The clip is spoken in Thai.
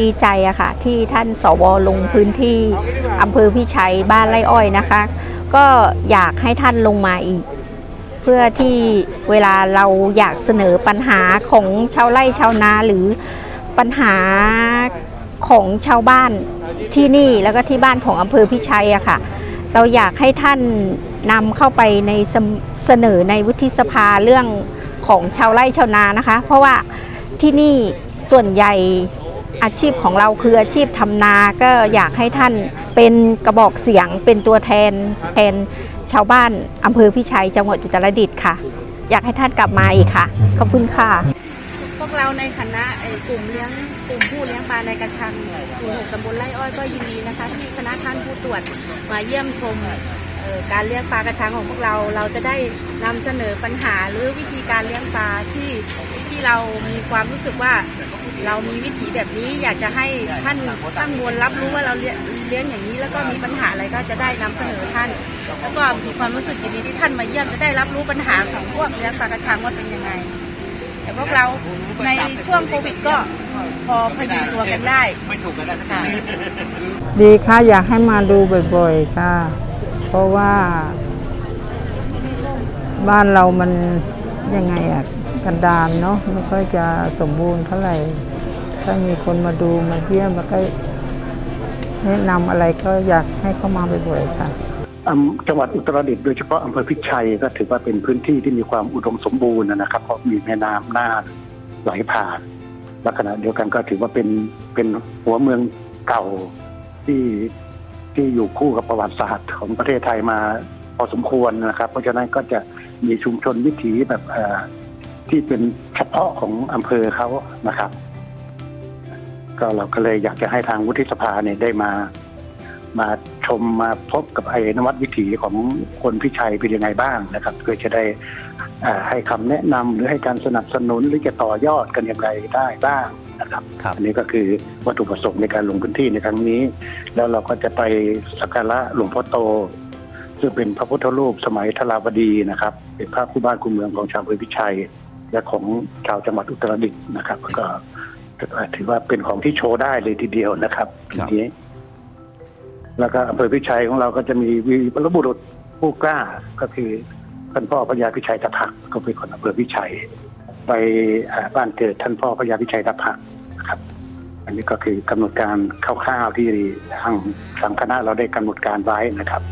ดีใจอะค่ะที่ท่านสวลงพื้นที่อำเภอพิชัยบ้านไร่อ้อยนะคะ ก็อยากให้ท่านลงมาอีก เพื่อที่เวลาเราอยากเสนอปัญหาของชาวไร่ชาวนาหรือปัญหาของชาวบ้านที่นี่แล้วก็ที่บ้านของอำเภอพิชัยอะค่ะ เราอยากให้ท่านนำเข้าไปในเสนอในวุฒิสภาเรื่อง ของชาวไร่ชาวนานะคะ เพราะว่าที่นี่ส่วนใหญ่อาชีพของเราคืออาชีพทำนาก็อยากให้ท่านเป็นกระบอกเสียงเป็นตัวแทนแทนชาวบ้านอำเภอพิชัยจังหวัดอุตรดิตถ์ค่ะ อยากให้ท่านกลับมาอีกค่ะ ขอบคุณค่ะ พวกเราในคณะกลุ่มเลี้ยงกลุ่มผู้เลี้ยงปลาในกระชังหมู่หกตำบลไร่อ้อยก็ยินดีนะคะ ที่คณะท่านผู้ตรวจมาเยี่ยมชม การเลี้ยงปลากระชังของพวกเรา เราจะได้นำเสนอปัญหาหรือวิธีการเลี้ยงปลาที่ที่เรามีความรู้สึกว่าเรามีวิถีแบบนี้อยากจะให้ท่านตั้งมวลรับรู้ว่าเราเลี้ยงเลี้ยงอย่างนี้ แล้วก็มีปัญหาอะไรก็จะได้นำเสนอท่าน แล้วก็มีความรู้สึกยินดีที่ท่านมาเยี่ยมจะได้รับรู้ปัญหาของพวกเลี้ยงปลากระชังว่าเป็นยังไง แต่พวกเราในช่วงโควิดก็พอพยุงตัวกันได้ดีค่ะอยากให้มาดูบ่อยๆค่ะ เพราะว่า บ้านเรามันยังไงอะกันดานเนาะไม่ค่อยจะสมบูรณ์เท่าไหร่ ถ้ามีคนมาดูมาเยี่ยมแล้วก็แนะนำอะไรก็อยากให้เข้ามาบ่อยๆค่ะจังหวัดอุตรดิตถ์โดยเฉพาะอำเภอพิชัยก็ถือว่าเป็นพื้นที่ที่มีความอุดมสมบูรณ์นะครับเพราะมีแม่น้ำน่านไหลผ่านและขณะเดียวกันก็ถือว่าเป็นเป็นหัวเมืองเก่าที่ ที่อยู่คู่กับประวัติศาสตร์ของประเทศไทยมาพอสมควรนะครับ เพราะฉะนั้นก็จะมีชุมชนวิถีแบบที่เป็นเฉพาะของอำเภอเขานะครับ ก็เราก็เลยอยากจะให้ทางวุฒิสภาเนี่ยได้มา มาชมมาพบกับไอ้นวัตวิถีของคนพิชัยเป็นยังไงบ้างนะครับ เพื่อจะได้อ่าให้คำแนะนำหรือให้การสนับสนุนหรือจะต่อยอดกันอย่างไรได้บ้างนะครับครับอันนี้ก็คือวัตถุประสงค์ในการลงพื้นที่ในครั้งนี้ แล้วเราก็จะไปสักการะหลวงพ่อโต ซึ่งเป็นพระพุทธรูปสมัยธราวดีนะครับ เป็นพระคู่บ้านคู่เมืองของชาวอำเภอพิชัย และของชาวจังหวัดอุตรดิตถ์นะครับ ก็ถือว่าเป็นของที่โชว์ได้เลยทีเดียวนะครับครับทีนี้ แล้วก็อำเภอพิชัยของเราก็จะมีวีรบุรุษผู้กล้าก็คือท่านพ่อพญาพิชัยตะพักก็เป็นคนอำเภอพิชัย ไปบ้านเกิดท่านพ่อพญาพิชัยตะพักนะครับ อันนี้ก็คือกำหนดการคร่าวๆที่ทางทางคณะเราได้กำหนดการไว้นะครับ